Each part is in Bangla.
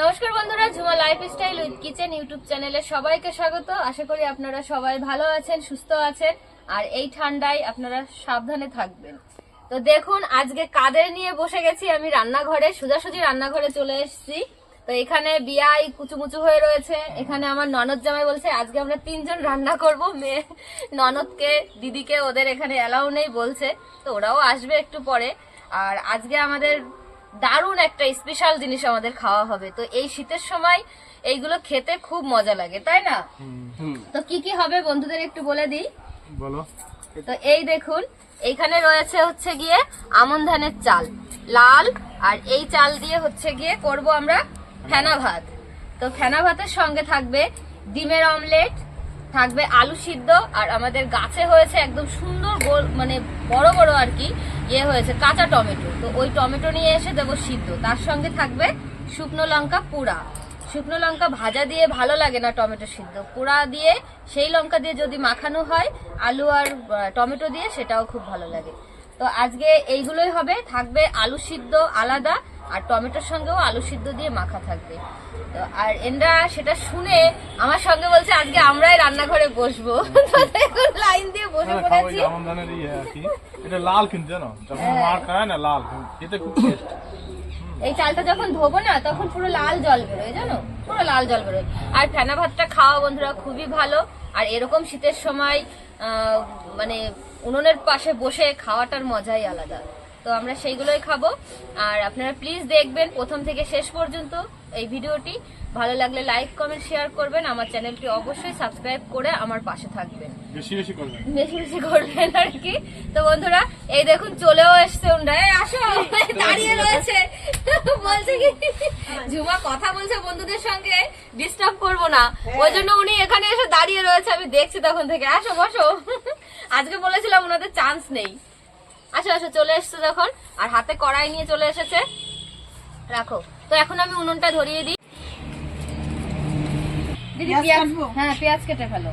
নমস্কার বন্ধুরা, Jhuma life style with kitchen YouTube চ্যানেলে সবাইকে স্বাগত। আশা করি আপনারা সবাই ভালো আছেন, সুস্থ আছেন, আর এই ঠান্ডায় আপনারা সাবধানে থাকবেন। তো দেখুন, আজকে কাদের নিয়ে বসে গেছি আমি রান্নাঘরে, সোজাসুজি রান্নাঘরে চলে এসেছি। তো এখানে বিয়াই কুচুমুচু হয়ে রয়েছে। এখানে আমার ননদ জামাই বলছে, আজকে আমরা তিনজন রান্না করব। মেয়ে ননদকে, দিদিকে, ওদের এখানে অ্যালাউ নেই বলছে। তো ওরাও আসবে একটু পরে। আর আজকে আমাদের দারুণ একটা স্পেশাল জিনিস আমাদের খাওয়া হবে। তো এই শীতের সময় এইগুলো খেতে খুব মজা লাগে তাই না? তো কি কি হবে বন্ধুদের একটু বলে দিই? বলো। তো এই দেখুন এইখানে রয়েছে হচ্ছে গিয়ে আমন ধানের চাল লাল আর এই চাল দিয়ে হচ্ছে গিয়ে করব আমরা ফেনা ভাত। তো ফেনা ভাতের সঙ্গে থাকবে ডিমের অমলেট থাকবে আলু সিদ্ধ আর আমাদের গাছে হয়েছে একদম সুন্দর গোল মানে বড় বড় আর কি ইয়ে হয়েছে, কাঁচা টমেটো। তো ওই টমেটো নিয়ে এসে দেবো সিদ্ধ। তার সঙ্গে থাকবে শুকনো লঙ্কা পোড়া শুকনো লঙ্কা ভাজা দিয়ে ভালো লাগে না টমেটো সিদ্ধ। পোড়া দিয়ে, সেই লঙ্কা দিয়ে যদি মাখানো হয়, আলু আর টমেটো দিয়ে, সেটাও খুব ভালো লাগে। তো আজকে এইগুলোই হবে। থাকবে আলু সিদ্ধ আলাদা, আর টমেটোর সঙ্গেও আলু সিদ্ধ দিয়ে মাখা থাকবে। তো আর এনরা সেটা শুনে আমার সঙ্গে বলছে আজকে আমরাই রান্নাঘরে বসবো। তো দেখুন লাইন দিয়ে বসে হ্যাঁ, পড়েছি। ইয়ে এটা লাল কিন্তু জানো? যখন মার খায় না লাল খেতে খুব টেস্ট এই চালটা যখন ধোবো না তখন পুরো লাল জল বেরোয় জানো? পুরো লাল জল বেরোয়। আর ফেনা ভাতটা খাওয়া বন্ধুরা খুবই ভালো। আর এরকম শীতের সময় মানে উনুনের পাশে বসে খাওয়াটার মজাই আলাদা। তো আমরা সেইগুলোই খাব। আর আপনারা প্লিজ দেখবেন প্রথম থেকে শেষ পর্যন্ত। এই ভিডিওটি। ভালো লাগলে লাইক কমেন্ট শেয়ার করবেন। আমার চ্যানেলটি অবশ্যই সাবস্ক্রাইব করে আমার পাশে থাকবেন। বেশি বেশি করবেন। বেশি বেশি করবেন আর কি। তো বন্ধুরা এই দেখুন চলেও এসছে ওনরা এই আসো দাঁড়িয়ে রয়েছে। বলছে কি ঝুমা কথা বলছে বন্ধুদের সঙ্গে ডিস্টার্ব করব না। ওই জন্য উনি এখানে এসে দাঁড়িয়ে রয়েছে আমি দেখছি তখন থেকে। আসো বসো। আজকে বলেছিলাম ওনাদের চান্স নেই। আসো আসো চলে এসছে যখন। আর হাতে কড়াই নিয়ে চলে এসেছে। রাখো। তো এখন আমি উনুনটা ধরিয়ে দিই। দিদি পেঁয়াজ হ্যাঁ পেঁয়াজ কেটে ফেলো।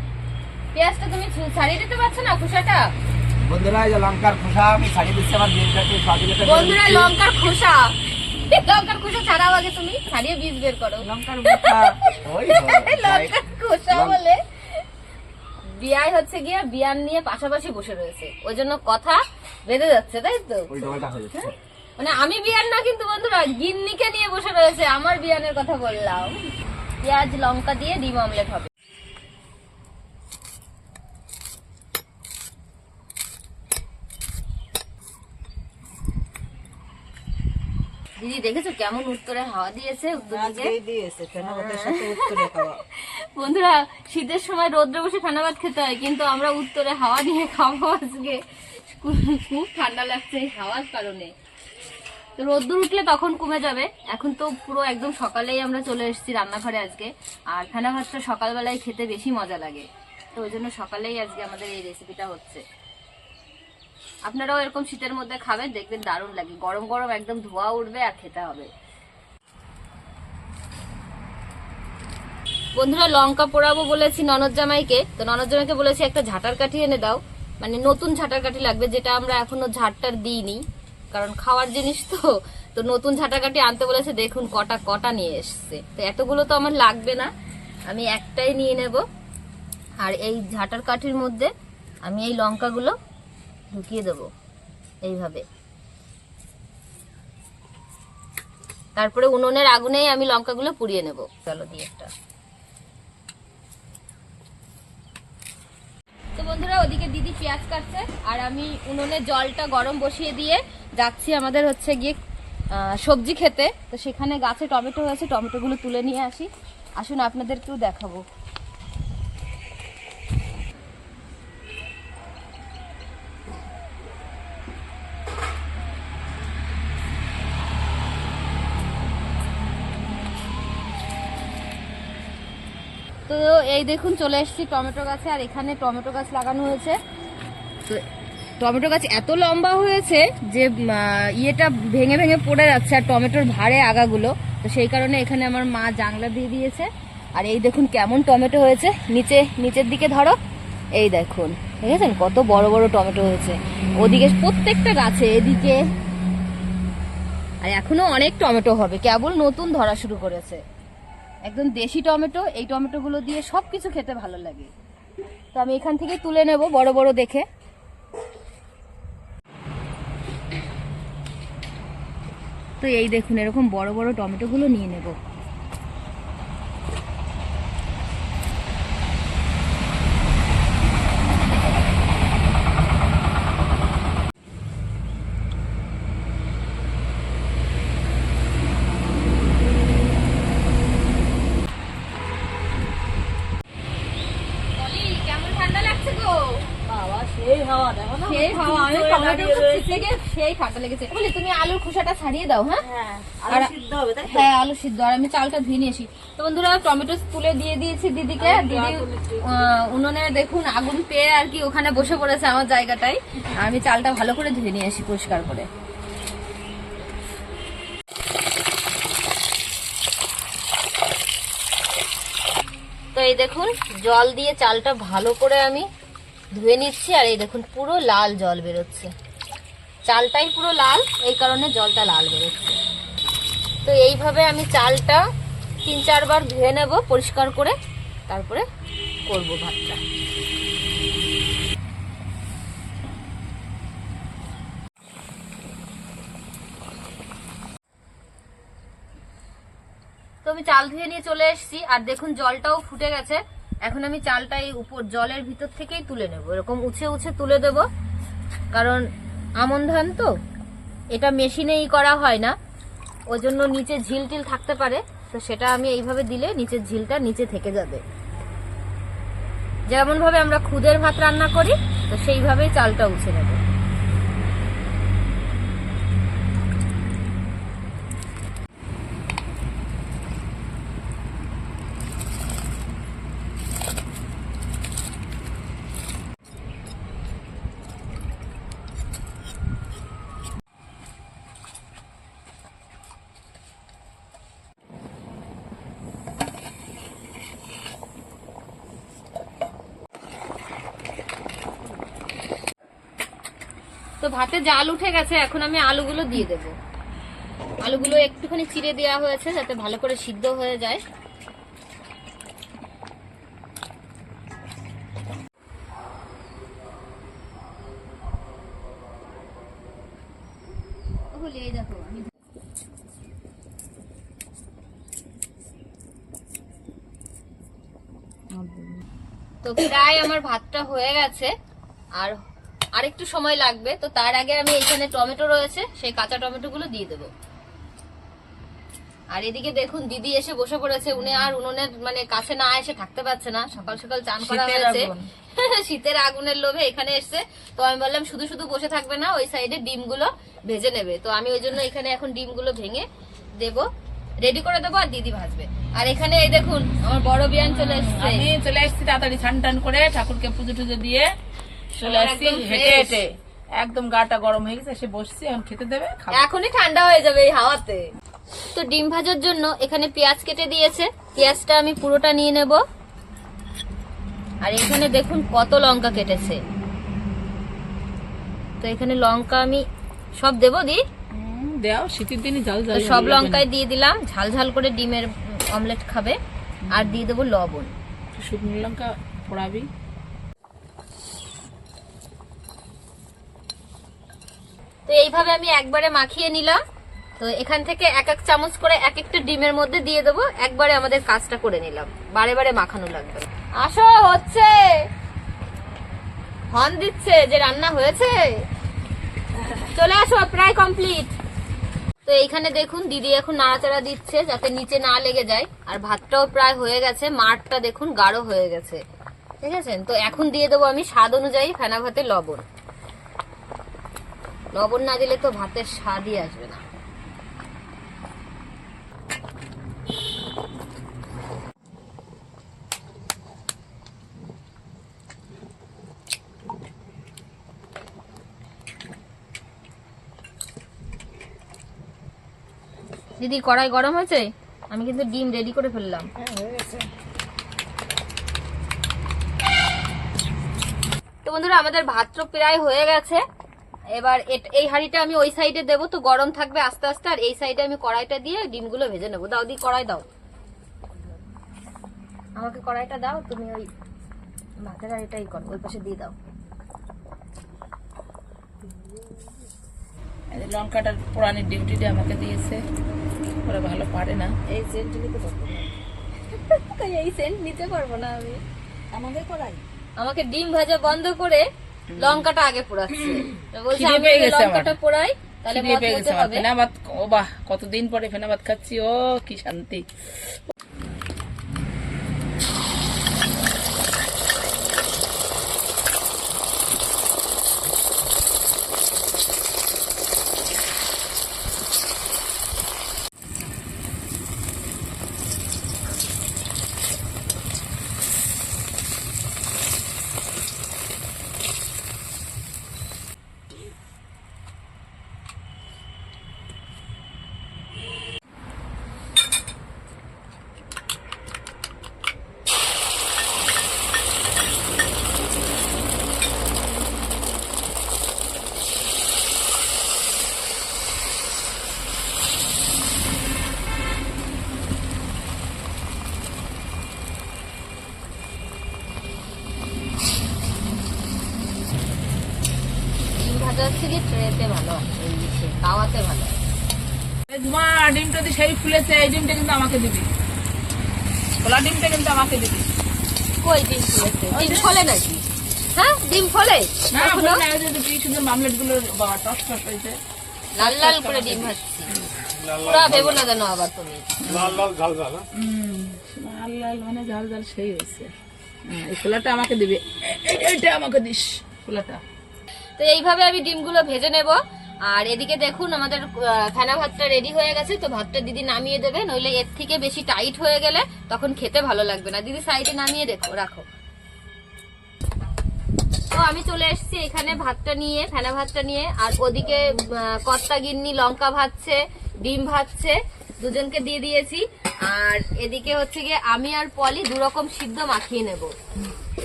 পেঁয়াজটা তুমি ছাড়িয়ে দিতে পারছ না খোসাটা? বন্ধুরা এই লঙ্কার খোসা আমি ছাড়িয়ে দিচ্ছি আমার বিয়েটাকে স্বাধীনতা বন্ধুরা লঙ্কার খোসা। লঙ্কার খোসা ছাড়াও আগে তুমি ছাড়িয়ে বীজ বের করো। লঙ্কার বোটা ওই লঙ্কার খোসা বলে। বিয়াই হচ্ছে গিয়ে বিয়ান নিয়ে পাশাপাশি বসে রয়েছে। ওই জন্য কথা বেঁধে যাচ্ছে তাই তো? ওই ডলটা হয়ে যাচ্ছে। মানে আমি বিয়ান না কিন্তু বন্ধুরা গিন্নিকে নিয়ে বসে রয়েছে। আমার বিয়ানের কথা বললাম। পেঁয়াজ লঙ্কা দিয়ে ডিম অমলেট হবে। দিদি দেখেছ কেমন উত্তরে হাওয়া দিয়েছে বন্ধুরা শীতের সময় রোদ্রে বসে ঠান্ডা ভাত খেতে হয় কিন্তু আমরা উত্তরে হাওয়া নিয়ে খাব আজকে। খুব- ঠান্ডা লাগছে হাওয়ার কারণে। রোদ্দুর উঠলে তখন কমে যাবে। এখন তো পুরো একদম সকালেই আমরা চলে এসেছি রান্নাঘরে আজকে। আর ঠান্ডা ভাতটা সকালবেলায় খেতে বেশি মজা লাগে। তো ওই জন্য সকালেই আজকে আমাদের এই রেসিপিটা হচ্ছে। আপনারাও এরকম শীতের মধ্যে খাবেন, দেখবেন দারুণ লাগে। গরম গরম একদম ধোয়া উঠবে আর খেতে হবে। বন্ধুরা, লঙ্কা পোড়াবো বলেছি ননদ জামাইকে। তো ননদ জামাইকে বলেছি একটা ঝাঁটার কাঠি এনে দাও। মানে নতুন ঝাঁটার কাঠি লাগবে, যেটা আমরা এখনও ঝাড়টার দিইনি। কারণ খাওয়ার জিনিস তো তো নতুন ঝাঁটার কাঠি আনতে বলেছে, দেখুন, কটা কটা নিয়ে এসছে। তো এতগুলো তো আমার লাগবে না, আমি একটাই নিয়ে নেব। আর এই ঝাঁটার কাঠির মধ্যে আমি এই লঙ্কাগুলো ঢুকিয়ে দেব, এইভাবে। তারপরে উনুনের আগুনেই আমি লঙ্কাগুলো পুড়িয়ে নেব। চলো, দিয়ে একটা। তো বন্ধুরা, ওদিকে দিদি পেঁয়াজ কাটছে, আর আমি উনুনে জলটা গরম বসিয়ে দিয়ে যাচ্ছি আমাদের হচ্ছে গিয়ে সবজি খেতে। তো সেখানে গাছে টমেটো হয়েছে, টমেটোগুলো তুলে নিয়ে আসি। আসুন আপনাদেরকেও দেখাবো। তো এই দেখুন, চলে এসেছি টমেটো গাছে, আর এখানে টমেটো গাছ লাগানো হয়েছে। তো টমেটো গাছ এত লম্বা হয়েছে যে ইয়েটা ভেঙে ভেঙে পড়ে যাচ্ছে আর টমেটোর ভারে আগাগুলো। তো সেই কারণে এখানে আমার মা জাংলা দিয়ে দিয়েছে। আর এই দেখুন কেমন টমেটো হয়েছে। নিচে, নিচের দিকে ধরো। এই দেখুন দেখেছেন কত বড় বড় টমেটো হয়েছে। ওদিকে প্রত্যেকটা গাছে, এদিকে। আর এখনও অনেক টমেটো হবে। কেবল নতুন ধরা শুরু করেছে। একদম দেশি টমেটো, এই টমেটোগুলো দিয়ে সব কিছু খেতে ভালো লাগে। তো আমি এখান থেকে তুলে নেব বড় বড় দেখে। তো এই দেখুন এরকম বড় বড় টমেটোগুলো নিয়ে নেব। ঠান্ডা লাগছে গো? বাবা সেই হাওয়া দেখো না সেই হাওয়া আমি টমেটো সেই ঠান্ডা লেগেছে। বলি তুমি আলুর খোসাটা ছাড়িয়ে দাও হ্যাঁ? হ্যাঁ আর- আলু? হ্যাঁ আলু সিদ্ধ। আর আমি চালটা ধুয়ে নিয়ে আসি। তো বন্ধুরা টমেটো তুলে দিয়ে দিয়েছি দিদিকে। দিদি উনুনে দেখুন আগুন পেয়ে আর কি ওখানে বসে পড়েছে আমার জায়গাটায়। আর আমি চালটা ভালো করে ধুয়ে নিয়ে আসি পরিষ্কার করে। তো এই দেখুন জল দিয়ে চালটা ভালো করে আমি ধুয়ে নিচ্ছি। আর এই দেখুন পুরো লাল জল বেরোচ্ছে। চালটাই পুরো লাল, এই কারণে জলটা লাল বেরোচ্ছে তো এইভাবে আমি চালটা তিন চারবার ধুয়ে নেব, পরিষ্কার করে, তারপরে করব ভাতটা। তো আমি চাল ধুয়ে নিয়ে চলে এসেছি, আর দেখুন জলটাও ফুটে গেছে। এখন আমি চালটা এই উপর, জলের ভিতর থেকেই তুলে নেব। এরকম উছে উছে তুলে দেব, কারণ আমন ধান তো? এটা মেশিনেই করা হয় না। ওই জন্য নিচে ঝিল টিল থাকতে পারে। তো সেটা আমি এইভাবে দিলে নিচের ঝিলটা নিচে থেকে যাবে। যেমনভাবে আমরা খুদের ভাত রান্না করি, তো সেইভাবেই চালটা উঠে নেব। তো ভাতে জাল উঠে গেছে এখন আমি আলুগুলো দিয়ে দেব। আলুগুলো একটুখানি চিড়ে দেওয়া হয়েছে যাতে ভালো করে সিদ্ধ হয়ে যায়। দেখো আমি তো প্রায় আমার ভাতটা হয়ে গেছে আর আরেকটু সময় লাগবে তো তার আগে আমি এখানে টমেটো রয়েছে সেই কাঁচা টমেটো গুলো দিয়ে দেবো। আর এদিকে দেখুন দিদি এসে বসে পড়েছে। উনি আর উনুনের মানে কাছে না এসে থাকতে পারছে না। সকাল সকাল চান করা হয়েছে। শীতের আগুনের লোভে এখানে এসছে। তো আমি বললাম শুধু শুধু বসে থাকবে না ওই সাইডে ডিমগুলো ভেজে নেবে। তো আমি ওই জন্য এখানে এখন ডিমগুলো ভেঙে দেব। রেডি করে দেবো আর দিদি ভাজবে। আর এখানে এই দেখুন আমার বড় বিয়ান চলে এসছে। চলে এসেছি তাড়াতাড়ি ছান টান করে ঠাকুরকে পুজো টুজো দিয়ে। চলে একদম হেঁটে হেঁটে। একদম গাটা গরম হয়ে গেছে এসে বসছি এখন খেতে দেবে এখনই ঠান্ডা হয়ে যাবে এই হাওয়াতে। তো ডিম ভাজার জন্য এখানে পেঁয়াজ কেটে দিয়েছে। পেঁয়াজটা আমি পুরোটা নিয়ে নেব। আর এখানে দেখুন কত লঙ্কা কেটেছে। তো এখানে লঙ্কা আমি সব দেবো দি? দেও শীতের দিনই জল তো জল সব লঙ্কায় দিয়ে দিলাম। ঝাল ঝাল করে ডিমের অমলেট খাবে। আর দিয়ে দেবো লবণ। শুকনো লঙ্কা পোড়াবি। এইভাবে আমি একবারে মাখিয়ে নিলাম। তো এখান থেকে এক এক চামচ করে এক একটা ডিমের মধ্যে দিয়ে দেবো। একবারে আমাদের কাজটা করে নিলাম। বারে বারে মাখানো লাগবে। আসো, হচ্ছে। হর্ন দিচ্ছে যে রান্না হয়েছে। চলে আসো, প্রায় কমপ্লিট। তো এইখানে দেখুন, দিদি এখন নাড়াচাড়া দিচ্ছে যাতে নিচে না লেগে যায়। আর ভাতটাও প্রায় হয়ে গেছে। মাঠটা দেখুন, গাঢ় হয়ে গেছে। ঠিক আছে? তো এখন দিয়ে দেবো আমি স্বাদ অনুযায়ী ফেনা ভাতে লবণ। লবণ না দিলে তো ভাতের স্বাদই আসবে না। দিদি কড়াই গরম হয়েছে? আমি কিন্তু ডিম রেডি করে ফেললাম। তো বন্ধুরা আমাদের ভাত তো প্রায় হয়ে গেছে। এবার এই হাঁড়িটা আমি ওই সাইডে দেবো তো গরম থাকবে আস্তে আস্তে আর এই সাইডে আমি কড়াইটা দিয়ে ডিমগুলো ভেজে নেব। দাও দি কড়াই দাও। আমাকে কড়াইটা দাও তুমি ওই ভাতের হাঁড়িটাই করো ওই পাশে দিয়ে দাও। লঙ্কাটার পোড়ানির ডিউটিটা আমাকে দিয়েছে ওরা ভালো পারে না। এই সেন্ট নিতে পারব না। এই সেন্ট নিতে পারব না আমি। আমাকে কড়াই? আমাকে ডিম ভাজা বন্ধ করে লঙ্কাটা আগে পোড়াচ্ছে। বলছে আমি। লঙ্কাটা পোড়াই তাহলে মত হবে। কতদিন পরে ফেনাবাদ খাচ্ছি ও কি শান্তি ডিম ভাজা হচ্ছে কি ট্রেতে ভালো হয়, এই ইসে, তাওয়াতে ভালো হয়। এই মা ডিমটা দিয়ে সেই ফুলেছে এই ডিমটা কিন্তু আমাকে দিবি। খোলা ডিমটা কিন্তু আমাকে দিবি। কই ডিম ফুলেছে ডিম ফলে নাকি? হ্যাঁ ডিম ফলে? কি সুন্দর মামলেটগুলো বাবা টস টস হয়েছে লাল লাল করে ডিম পুরা ভেবো না যেন আবার তুমি। লাল লাল ঝাল ঝাল হ্যাঁ? লাল লাল মানে ঝাল ঝাল সেই হয়েছে। এই খোলাটা আমাকে দিবি। এ- এ- আমাকে দিস খোলাটা তো এইভাবে আমি ডিমগুলো ভেজে নেব। আর এদিকে দেখুন আমাদের ফেনা ভাতটা রেডি হয়ে গেছে, তো ভাতটা দিদি নামিয়ে দেবে নইলে এর থেকে বেশি টাইট হয়ে গেলে তখন খেতে ভালো লাগবে না। দিদি সাইডে নামিয়ে দেখো, রাখো। তো আমি চলে এসেছি এখানে ভাতটা নিয়ে ফেনা ভাতটা নিয়ে। আর ওদিকে কর্তা গিন্নি লঙ্কা ভাজছে, ডিম ভাজছে, দুজনকে দিয়ে দিয়েছি। আর এদিকে হচ্ছে গিয়ে আমি আর পলি দু রকম সিদ্ধ মাখিয়ে নেব।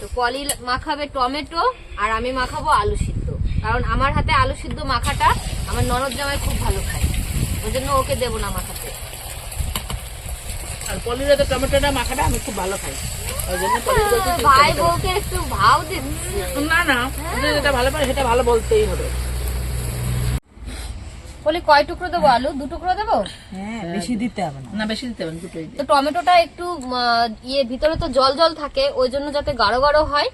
তো পলি মাখাবে টমেটো, আর আমি মাখাবো আলু সিদ্ধ। কারণ আমার হাতে আলু সিদ্ধ মাখাটা আমার ননদ জামাই খুব ভালো খায়। ওই জন্য ওকে দেবো না মাখাতে। আর পনিরের তো টমেটোটা মাখাটা আমি খুব ভালো খাই। ওই জন্য ভাই বউকে একটু ভাও দিচ্ছি না না যেটা ভালো পারে সেটা ভালো বলতেই হবে। বলি কয় টুকরো দেবো আলু? দু টুকরো দেবো? হ্যাঁ বেশি দিতে হবে না। না বেশি দিতে হবে দুটোই তো টমেটোটা একটু ইয়ে ভিতরে তো জল জল থাকে ওই জন্য যাতে গাঢ় গাঢ় হয়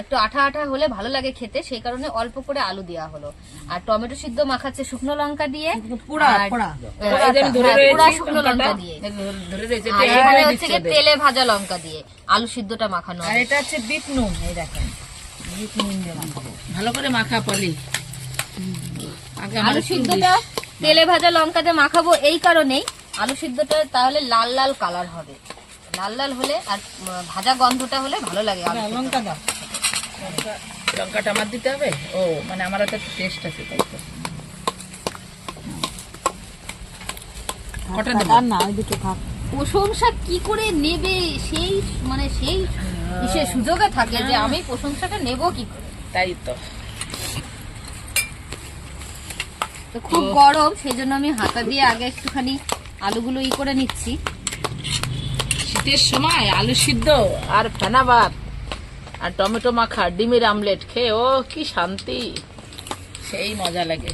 একটু আঠা আঠা হলে ভালো লাগে খেতে সেই কারণে অল্প করে আলু দেওয়া হলো। আর টমেটো সিদ্ধ মাখাচ্ছে শুকনো লঙ্কা দিয়ে। পোড়া হ্যাঁ, শুকনো লঙ্কা দিয়ে। আর এখানে হচ্ছে গিয়ে তেলে ভাজা লঙ্কা দিয়ে আলু সিদ্ধটা মাখানো আর এটা হচ্ছে বিট নুন এই দেখেন। বিট নুন দিয়ে মাখাবো। ভালো করে মাখা পলি। আলু সিদ্ধটা তেলে ভাজা লঙ্কাতে মাখাবো এই কারণেই আলু সিদ্ধটা তাহলে লাল লাল কালার হবে। লাল লাল হলে আর ভাজা গন্ধটা হলে ভালো লাগে আলু লঙ্কা দাও। লঙ্কাটা আমার দিতে হবে? ও মানে আমার একটা টেস্ট আছে তাই তো। কটা দেবো? না ওই দুটো থাক। প্রশংসা কি করে নেবে? সেই মানে সেই সে সুযোগে থাকে যে আমি প্রশংসাটা নেব কি করে? তাই তো। তো খুব গরম সেই জন্য আমি হাতা দিয়ে আগে একটুখানি আলুগুলো ই করে নিচ্ছি। শীতের সময় আলু সিদ্ধ আর ফেনা ভাত। আর টমেটো মাখা, ডিমের আমলেট, খেয়ে, ও, কি শান্তি। সেই মজা লাগে।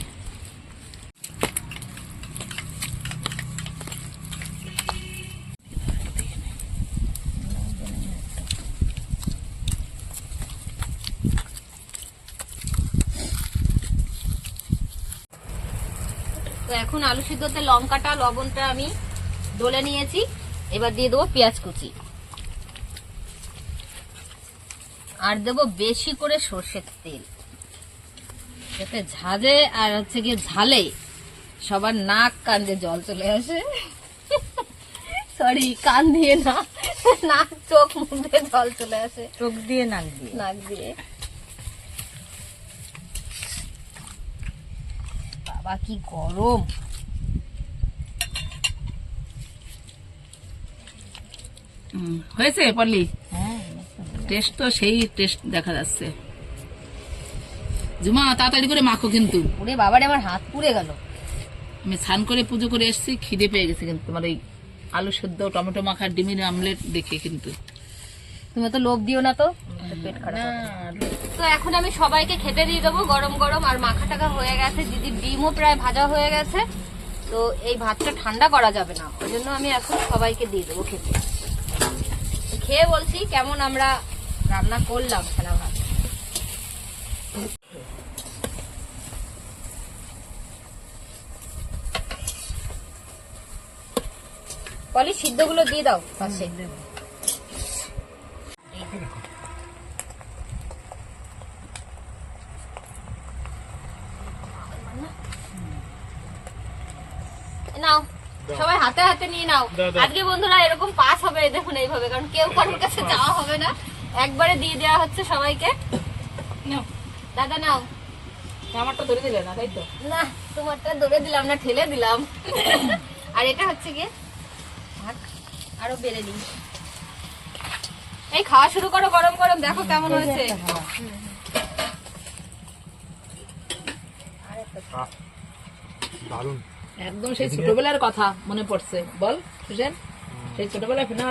তো এখন আলু সিদ্ধতে লঙ্কাটা, লবণটা আমি ডলে নিয়েছি। এবার দিয়ে দেবো পেঁয়াজ কুচি। আর দেবো বেশি করে সর্ষের তেল। যাতে ঝাঁজে আর হচ্ছে গিয়ে ঝালে সবার নাক কান দিয়ে জল চলে আসে। সরি কান দিয়ে না নাক চোখ মুখ দিয়ে জল চলে আসে। চোখ দিয়ে নাক দিয়ে। নাক দিয়ে। বাবা কি গরম। হুম, হয়েছে পল্লি? হ্যাঁ। টেস্ট তো সেই টেস্ট দেখা যাচ্ছে। জুমা তাড়াতাড়ি করে মাখো কিন্তু। পুরে বাবারে আমার হাত পুড়ে গেল। আমি স্নান করে পুজো করে এসেছি খিদে পেয়ে গেছে কিন্তু। তোমার এই আলু সেদ্ধ টমেটো মাখা ডিমের আমলেট দেখে কিন্তু। তুমি তো লোভ দিও না তো? পেট খারাপ তো এখন আমি সবাইকে খেতে দিয়ে দেবো গরম গরম আর মাখা টাকা হয়ে গেছে। দিদি ডিমও প্রায় ভাজা হয়ে গেছে। তো এই ভাতটা ঠান্ডা করা যাবে না। ওই জন্য আমি এখন সবাইকে দিয়ে দেবো খেতে। খেয়ে বলছি কেমন আমরা রান্না করলাম ছানা ভাত পলি সিদ্ধগুলো দিয়ে দাও পাশে। নাও সবাই হাতে হাতে নিয়ে নাও। আজকে বন্ধুরা এরকম পাস হবে দেখুন এইভাবে কারণ কেউ কারোর কাছে যাওয়া হবে না। একবারে দিয়ে দেওয়া হচ্ছে সবাইকে। নাও, দাদা নাও। আমারটা ধরে দিলে না তাই তো? না তোমারটা দৌড়ে দিলাম না ঠেলে দিলাম। আর এটা হচ্ছে গিয়ে আরও বেড়ে দিই এই খাওয়া শুরু করো গরম গরম দেখো কেমন হয়েছে। একদম সেই ছোটবেলার কথা মনে পড়ছে। বল সুজেন সেই ছোটবেলায় ফেনা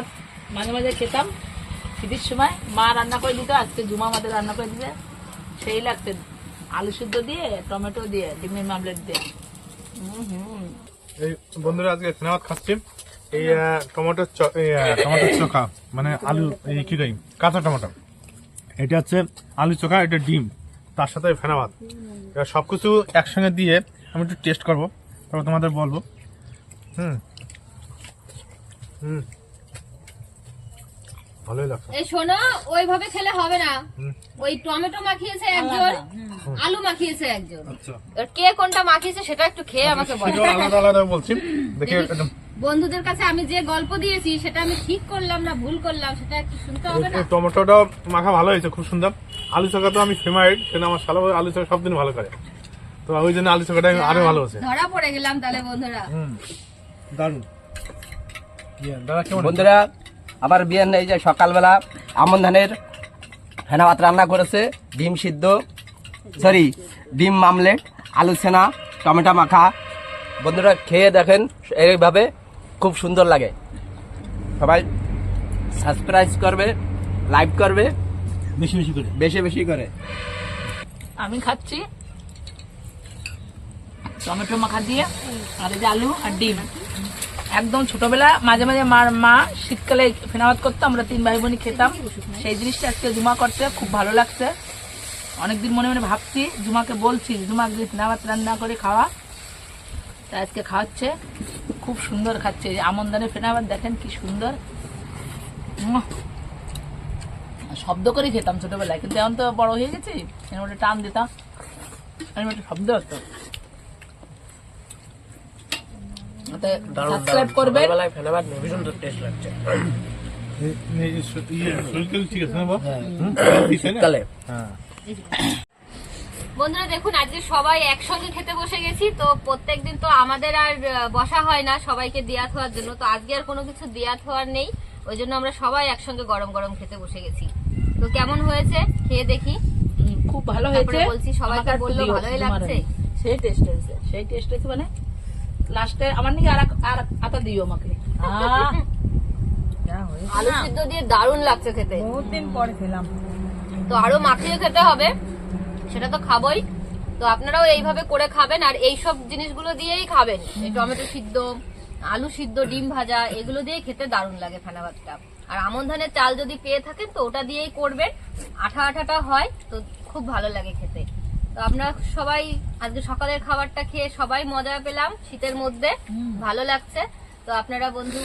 মাঝে মাঝে খেতাম। শীতের সময় মা রান্না করে দিত আজকে জুমা আমাদের রান্না করে দিতে সেই লাগছে আলু সিদ্ধ দিয়ে টমেটো দিয়ে ডিমের মামলেট দিয়ে। হুম এই বন্ধুরা আজকে সিনেমাত খাচ্ছি। এই আহ, টমেটোর চোখা মানে আলু এই কি কই কাঁচা টমেটো। এটা হচ্ছে আলু চোখা এটা ডিম তার সাথে ফেনা ভাত। এবার সবকিছু একসঙ্গে দিয়ে আমি একটু টেস্ট করব তারপর তোমাদের বলব। হুম। হুম। ভালোই লাগছে। এই শোনো ওইভাবে খেলে হবে না। ওই টমেটো মাখিয়েছে একজন আলু মাখিয়েছে একজন। আচ্ছা। কে কোনটা মাখিয়েছে সেটা একটু খেয়ে আমাকে বলো। আলাদা আলাদা বলছি। দেখি বন্ধুদের কাছে আমি যে গল্প দিয়েছি সেটা আমি ঠিক করলাম না ভুল করলাম সেটা একটু শুনতে হবে না? এই টমেটোটাও মাখা ভালো হয়েছে খুব সুন্দর। আলু চোখা তো আমি ফেমাইট সেটা আমার শালা আলু চোখা সব দিন ভালো করে। তো ওই জন্য আলু চোখাটা আরও ভালো হচ্ছে ধরা পড়ে গেলাম তাহলে বন্ধুরা। হুম। দারুণ বন্ধুরা আমার বিয়ের এই যে সকালবেলা আমন ধানের ফেনা ভাত রান্না করেছে ডিম সিদ্ধ সরি ডিম মামলেট আলু সেনা টমেটো মাখা। বন্ধুরা খেয়ে দেখেন এইভাবে খুব সুন্দর লাগে। সবাই সাবস্ক্রাইব করবে লাইক করবে বেশি বেশি করে। বেশি বেশি করে। আমি খাচ্ছি টমেটো মাখা দিয়ে আর এই যে আলু আর ডিম। একদম ছোটবেলা মাঝে মাঝে মার মা শীতকালে ফেনাবাদ করতো, আমরা তিন ভাই বোনই খেতাম। সেই জিনিসটা আজকে জুমা করতে খুব ভালো লাগছে। অনেকদিন মনে মনে ভাবছি, জুমাকে বলছি, জুমা একদিন ফেনাবাদ রান্না করে খাওয়া। তা আজকে খাওয়াচ্ছে, খুব সুন্দর খাচ্ছে। আমন্দানের ফেনাবাদ দেখেন কি সুন্দর। শব্দ করে খেতাম ছোটবেলায়, কিন্তু এখন তো বড় হয়ে গেছি মধ্যে টান দিতাম। শব্দ হতো সাবস্ক্রাইব করবেন ভীষণ টেস্ট লাগছে শরীর ঠিক আছে না বাবা? হুম? ঠিক আছে না? শীতকালে হ্যাঁ বন্ধুরা দেখুন আজকে সবাই একসঙ্গে খেতে বসে গেছি তো প্রত্যেকদিন তো আমাদের আর বসা হয় না সবাইকে দেয়া থাওয়ার জন্য তো আজকে আর কোনো কিছু দেয়া থাওয়ার নেই ওই জন্য আমরা সবাই একসঙ্গে গরম গরম খেতে বসে গেছি তো কেমন হয়েছে খেয়ে দেখি খুব ভালো হয়েছে বলছি সবাইকে বলল ভালোই লাগছে। সেই টেস্ট হয়েছে সেই টেস্ট হয়েছে মানে লাস্টে আমার নাকি আর আতা দিও আমাকে। আলু সিদ্ধ দিয়ে দারুণ লাগছে খেতে। পরে খেলাম। তো আরও মাখিয়ে খেতে হবে সেটা তো খাবোই। তো আপনারাও এইভাবে করে খাবেন আর এই সব জিনিসগুলো দিয়েই খাবেন। এই টমেটো সিদ্ধ আলু সিদ্ধ ডিম ভাজা এগুলো দিয়ে খেতে দারুণ লাগে ফেনা ভাতটা। আর আমন ধানের চাল যদি পেয়ে থাকেন তো ওটা দিয়েই করবেন। আঠা আঠাটা হয় তো খুব ভালো লাগে খেতে। তো আমরা সবাই আজকে সকালের খাবারটা খেয়ে সবাই মজা পেলাম শীতের মধ্যে। ভালো লাগছে। তো আপনারা বন্ধু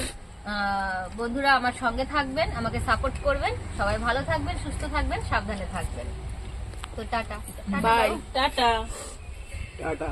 বন্ধুরা আমার সঙ্গে থাকবেন আমাকে সাপোর্ট করবেন। সবাই ভালো থাকবেন সুস্থ থাকবেন সাবধানে থাকবেন। তো tata. Tata bye tata. Tata.